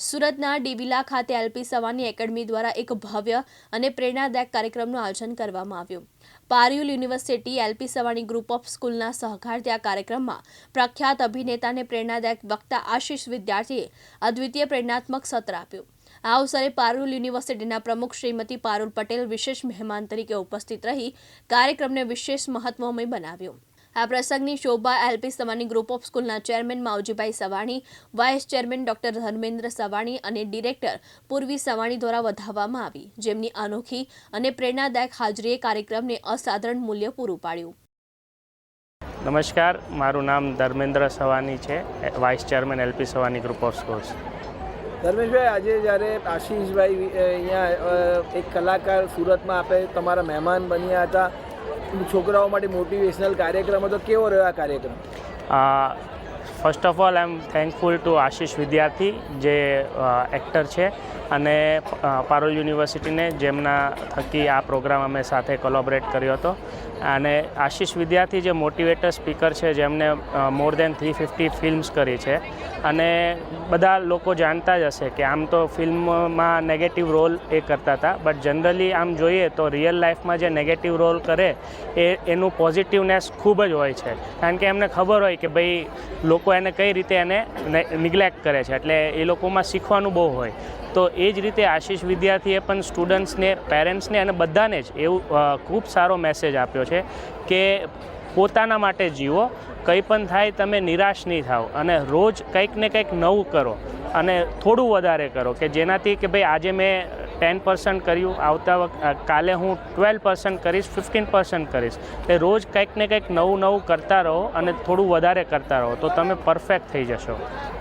સુરતના ડીવીલા ખાતે LP Sawani academy દ્વારા એક ભવ્ય અને પ્રેરણાદાયક કાર્યક્રમનું આયોજન કરવામાં આવ્યું. Parul university LP Savani group of સ્કૂલના સહકારથી આ કાર્યક્રમમાં પ્રખ્યાત અભિનેતા અને પ્રેરણાદાયક વક્તા આશીષ વિદ્યાર્થીએ અદ્વિતીય પ્રેરણાત્મક સત્ર આપ્યું. આ અવસરે પારુલ યુનિવર્સિટીના પ્રમુખ શ્રીમતી પારુલ પટેલ વિશેષ મહેમાન તરીકે ઉપસ્થિત રહી કાર્યક્રમને વિશેષ મહત્વમય બનાવ્યો. આ પ્રસંગની શોભા એલપી સવાણી ગ્રુપ ઓફ સ્કૂલના chairman Mavjibhai Savani vice chairman doctor Dharmendra Savani અને ડિરેક્ટર પૂર્વી સવાણી દ્વારા વધાવવામાં આવી. જેમની અનોખી અને પ્રેરણાદાયક હાજરીએ કાર્યક્રમને અસાધારણ મૂલ્ય પૂરું પાડ્યું. નમસ્કાર મારું નામ ધર્મેન્દ્ર સવાની છે vice chairman LP Savani group of schools Dharmeshbhai આજે જ્યારે આશીષભાઈ અહીંયા એક કલાકાર સુરતમાં આપે તમારા મહેમાન બન્યા હતા છોકરાઓ માટે મોટિવેશનલ કાર્યક્રમ હતો. કેવો રહ્યો આ કાર્યક્રમ? First of all I am thankful to Ashish Vidyarthi જે એક્ટર છે, અને પારોલ યુનિવર્સિટીને જેમના થકી આ પ્રોગ્રામ અમે સાથે કોલોબરેટ કર્યો હતો. અને આશીષ વિદ્યાર્થી જે મોટિવેટર સ્પીકર છે, જેમને more than three fifty films કરી છે, અને બધા લોકો જાણતા જ હશે કે આમ તો ફિલ્મમાં નેગેટિવ રોલ એ કરતા હતા બટ જનરલી આમ જોઈએ તો રિયલ લાઈફમાં જે નેગેટિવ રોલ કરે, એ, એનું પોઝિટિવનેસ ખૂબ જ હોય છે. કારણ કે એમને ખબર હોય કે ભાઈ લોકો એને કઈ રીતે એને નિગ્લેક્ટ કરે છે. એટલે એ લોકોમાં શીખવાનું બહુ હોય. તો એ જ રીતે આશીષ વિદ્યાર્થીએ પણ સ્ટુડન્ટ્સને પેરેન્ટ્સને અને બધાને જ એવું ખૂબ સારો મેસેજ આપ્યો છે કે પોતાના માટે જીવો. કંઈ પણ થાય તમે નિરાશ નહીં થાઓ અને રોજ કંઈક ને કંઈક નવું કરો અને થોડું વધારે કરો કે જેનાથી કે ભાઈ આજે મેં ટેન પર્સન્ટ કર્યું આવતા વખત કાલે હું ટ્વેલ્વ પર્સન્ટ કરીશ ફિફ્ટીન પર્સન્ટ કરીશ. એ રોજ કંઈક ને કંઈક નવું નવું કરતા રહો અને થોડું વધારે કરતા રહો તો તમે પરફેક્ટ થઈ જશો.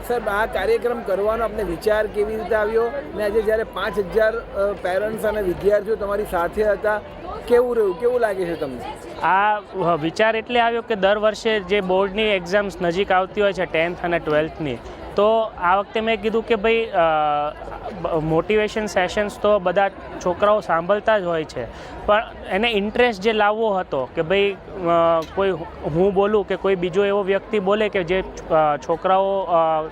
સાહેબ આ કાર્યક્રમ કરવાનો આપને વિચાર કેવી રીતે આવ્યો? ને આજે જ્યારે પાંચ હજાર પેરેન્ટ્સ અને વિદ્યાર્થીઓ તમારી સાથે હતા કેવું રહ્યું? કેવું લાગે છે તમને? આ વિચાર એટલે આવ્યો કે દર વર્ષે જે બોર્ડની એક્ઝામ્સ નજીક આવતી હોય છે ટેન્થ અને ટ્વેલ્થની તો આ વખતે મેં કીધું કે ભાઈ મોટિવેશન સેશન્સ તો બધા છોકરાઓ સાંભળતા જ હોય છે. પણ એને ઇન્ટરેસ્ટ જે લાવવો હતો કે ભાઈ કોઈ હું બોલું કે કોઈ બીજો એવો વ્યક્તિ બોલે કે જે છોકરાઓ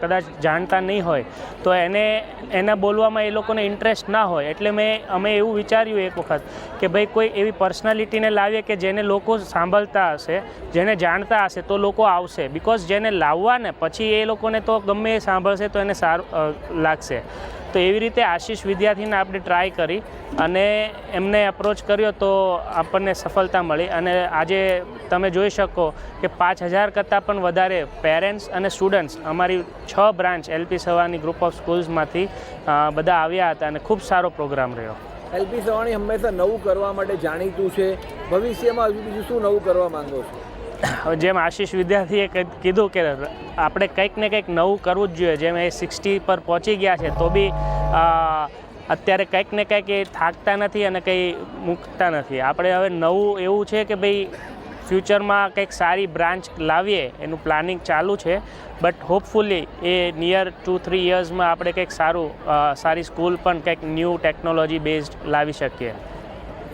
કદાચ જાણતા નહીં હોય, તો એને, એના બોલવામાં એ લોકોને ઇન્ટરેસ્ટ ના હોય. એટલે મેં, અમે એવું વિચાર્યું એક વખત કે ભાઈ, કોઈ એવી પર્સનાલિટીને લાવીએ કે જેને લોકો સાંભળતા હશે, જેને જાણતા હશે તો લોકો આવશે. બિકોઝ જેને લાવવા ને પછી એ લોકોને તો ગમે એ સાંભળશે તો એને સારું લાગશે. તો એવી રીતે આશીષ વિદ્યાર્થીને આપણે ટ્રાય કરી અને એમને અપ્રોચ કર્યો તો આપણને સફળતા મળી. અને આજે તમે જોઈ શકો કે પાંચ હજાર કરતાં પણ વધારે પેરેન્ટ્સ અને સ્ટુડન્ટ્સ અમારી છ branch LP Savani group of સ્કૂલ્સમાંથી બધા આવ્યા હતા અને ખૂબ સારો પ્રોગ્રામ રહ્યો. એલપી સવાણી હંમેશા નવું કરવા માટે જાણીતું છે. ભવિષ્યમાં હજુ બીજું શું નવું કરવા માંગો છો? જેમ આશીષ વિદ્યાર્થીએ કીધું કે આપણે કંઈક ને કંઈક નવું કરવું જ જોઈએ, જેમ એ સિક્સટી પર પહોંચી ગયા છે, તો બી અત્યારે કંઈક ને કંઈક એ થાકતા નથી અને કંઈ મૂકતા નથી. આપણે હવે નવું એવું છે કે ભાઈ ફ્યુચરમાં કંઈક સારી બ્રાન્ચ લાવીએ, એનું પ્લાનિંગ ચાલુ છે but hopefully a near two three યર્સમાં આપણે કંઈક સારું સારી સ્કૂલ પણ કંઈક ન્યૂ ટેકનોલોજી બેઝડ લાવી શકીએ.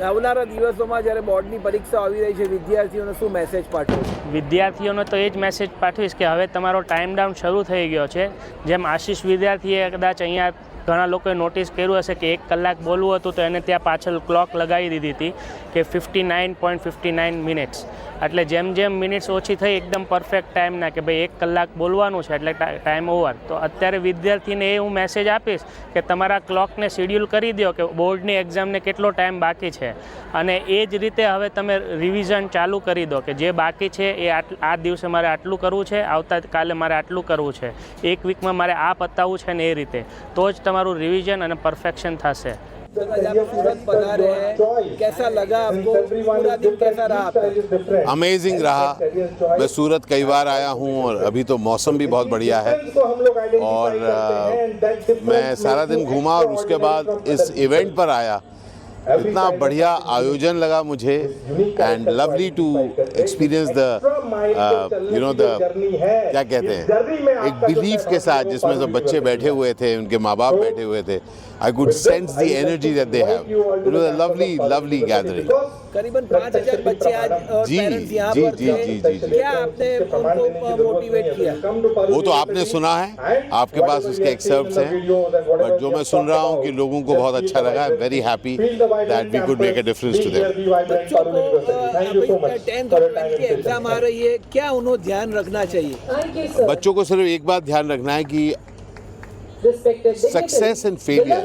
આવનારા દિવસોમાં જ્યારે બોર્ડની પરીક્ષા આવી રહી છે, વિદ્યાર્થીઓને શું મેસેજ પાઠવો વિદ્યાર્થીઓને તો એ જ મેસેજ પાઠવીશ કે હવે તમારો ટાઈમ ડાઉન શરૂ થઈ ગયો છે. જેમ આશીષ વિદ્યાર્થીએ કદાચ અહીંયા ઘણા લોકોએ નોટિસ કર્યું હશે કે એક કલાક બોલવું હતું તો એને ત્યાં પાછળ ક્લોક લગાવી દીધી હતી કે fifty nine point fifty nine minutes એટલે જેમ જેમ મિનિટ્સ ઓછી થઈ, એકદમ પરફેક્ટ ટાઈમના કે ભાઈ એક કલાક બોલવાનું છે, એટલે ટાઈમ ઓવર તો અત્યારે વિદ્યાર્થીને એ હું મેસેજ આપીશ કે તમારા ક્લોકને શેડ્યુલ કરી દો કે બોર્ડની એક્ઝામને કેટલો ટાઈમ બાકી છે. અને એ જ રીતે હવે તમે રિવિઝન ચાલુ કરી દો કે જે બાકી છે એ આ દિવસે મારે આટલું કરવું છે, આવતા કાલે મારે આટલું કરવું છે. એક વીકમાં મારે આ પતાવવું છે ને એ રીતે. તો જ તમારું રિવિઝન અને પરફેક્શન થશે आज आप सूरत पधारे हैं कैसा लगा आपको पूरा दिन कैसा रहा आपका अमेजिंग रहा मैं सूरत कई बार आया हूँ और अभी तो मौसम भी बहुत बढ़िया है और अ, मैं सारा दिन घूमा और उसके बाद इस इवेंट पर आया इतना बढ़िया आयोजन लगा मुझे and lovely to experience the you know the क्या कहते हैं एक बिलीफ के साथ जिसमें सब बच्चे बैठे हुए थे उनके माँ बाप बैठे हुए थे I could sense the energy that they have it was a lovely lovely gathering करीबन पाँच हज़ार बच्चे आज जी, जी, जी, जी, जी, जी। क्या आपने उनको मोटिवेट किया? वो तो आपने सुना है। आपके पास उसके एक्सर्प्ट हैं बट जो मैं सुन रहा हूँ कि लोगों को बहुत अच्छा लगा I very happy that we could make a difference to them बच्चों को टेंथ और ट्वेल्थ की एग्ज़ाम आ रही है क्या उन्हें ध्यान रखना चाहिए? बच्चों को सिर्फ़ एक बात ध्यान रखना है कि सक्सेस एंड फेलियर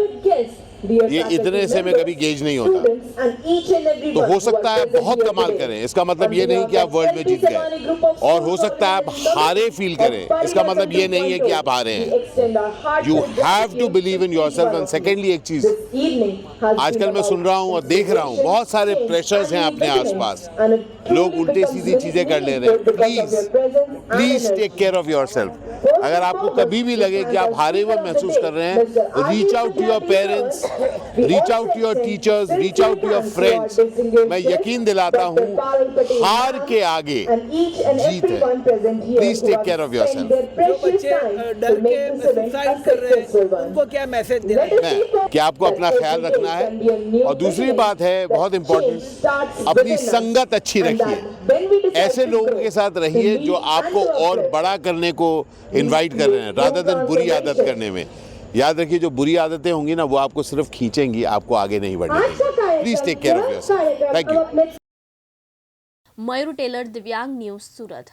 ये इतने से में कभी गेज नहीं होता। तो हो सकता है बहुत कमाल करें। इसका मतलब ये नहीं कि आप वर्ल्ड में जीत गए। और हो सकता है आप हारे फील करें। इसका मतलब ये नहीं है कि आप हारे हैं। You have to believe in yourself and secondly एक चीज़ आजकल मैं सुन रहा हूँ और देख रहा हूँ बहुत सारे प्रेशर्स हैं अपने आसपास। लोग उल्टे सीधी चीज़ें कर ले रहे हैं। Please please take care of yourself अगर आपको कभी भी लगे कि आप हारे हुए महसूस कर रहे हैं reach out to your parents reach out to your teachers reach out to your friends मैं यकीन दिलाता हूँ हार के आगे जीत। है Please take care of yourself. जो बच्चे अ, डर के सुसाइड कर रहे हैं उनको क्या मैसेज देना चाहिए मैं कि आपको अपना ख्याल रखना है। और दूसरी बात है बहुत इंपॉर्टेंट अपनी संगत अच्छी रखिए। ऐसे लोगों के साथ रहिए जो आपको और बड़ा करने को इनवाइट कर रहे हैं रादर देन बुरी आदत करने में। याद रखिए जो बुरी आदतें होंगी ना वो आपको सिर्फ खींचेंगी आपको आगे नहीं बढ़ने please take care of your thank you Mayur Tailor Divyang news Surat